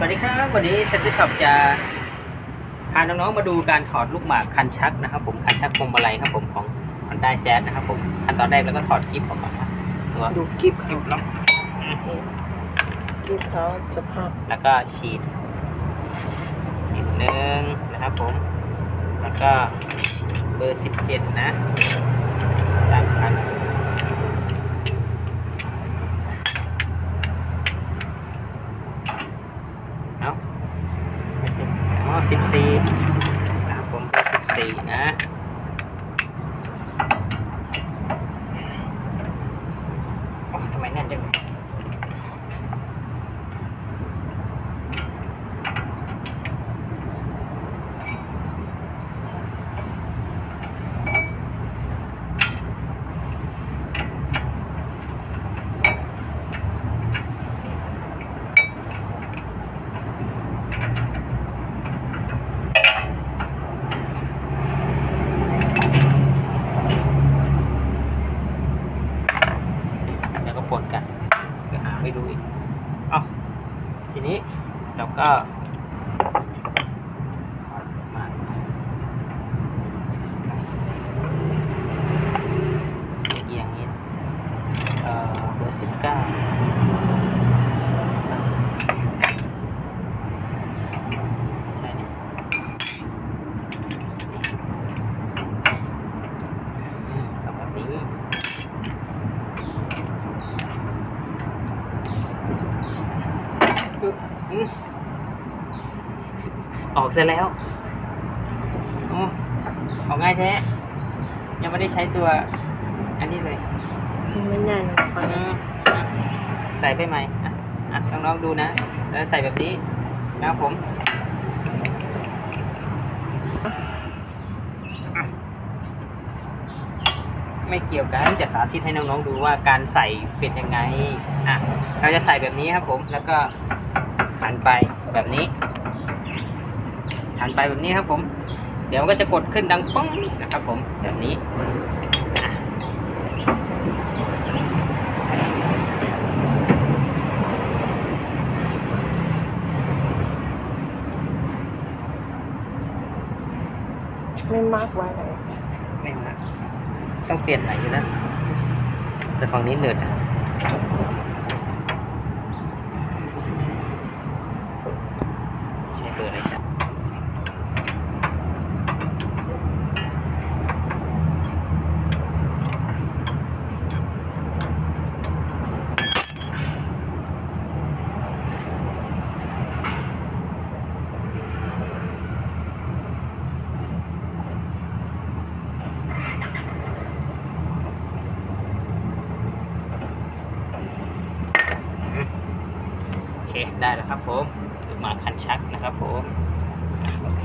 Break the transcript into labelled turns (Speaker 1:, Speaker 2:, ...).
Speaker 1: สวัสดีครับวันนี้เซ็นทรัลช็อปจะพาน้องๆมาดูการถอดลูกหมากคันชักนะครับ ผมคันชักพวงมาลัยครับผมของ Honda Jazz นะครับ ผมขั้นตอนแรกแล้วก็ถอดกิฟต์ออกมาตัว
Speaker 2: ดูกิฟ
Speaker 1: กิ
Speaker 2: เขา
Speaker 1: ฟต์ล็อก
Speaker 2: กิฟเขาสภาพ
Speaker 1: แล้วก็ฉีดนิดนึงนะครับ ผม แล้วก็เบอร์สิบเจ็ดนะตามคันเอาไม่ใช่อ๋อสิบสี่นะครับผมเบอร์ สิบสี่นะโอ้ทำไมแน่นจัง แล้วก็ปนกันไปหาไปดูอีกเอา ทีนี้เราก็มาเอียงนี้เบอร์สิบเก้าใช่เนี่ยอืมต้องแบบนี้ อืมออกเสร็จแล้วโอ้ออกง่ายแท้ ยังไม่ได้ใช้ตัว อันนี้เลย
Speaker 2: ไม่แน่นเขา
Speaker 1: อืมอะใส่ไปใหม่อะอะน้องๆดูนะ แล้วใส่แบบนี้นะครับผมอะไม่เกี่ยวกันจะสาธิตให้น้องๆดูว่าการใส่เป็นยังไง อะ เราจะใส่แบบนี้ครับผม แล้วก็ หันไปแบบนี้หันไปแบบนี้ครับผม เดี๋ยวมันก็จะกดขึ้นดังป้องนะครับผมแบบนี้อะ
Speaker 2: ไม่มากไว้เลย
Speaker 1: ไม่มาต้องเปลี่ยนไหนอยู่แล้วแต่ฝั่งนี้เหนืดอะใช้เบอร์อะไรจ๊ะโอเค ได้แล้วครับผมหมาคันชักนะครับผม โอเค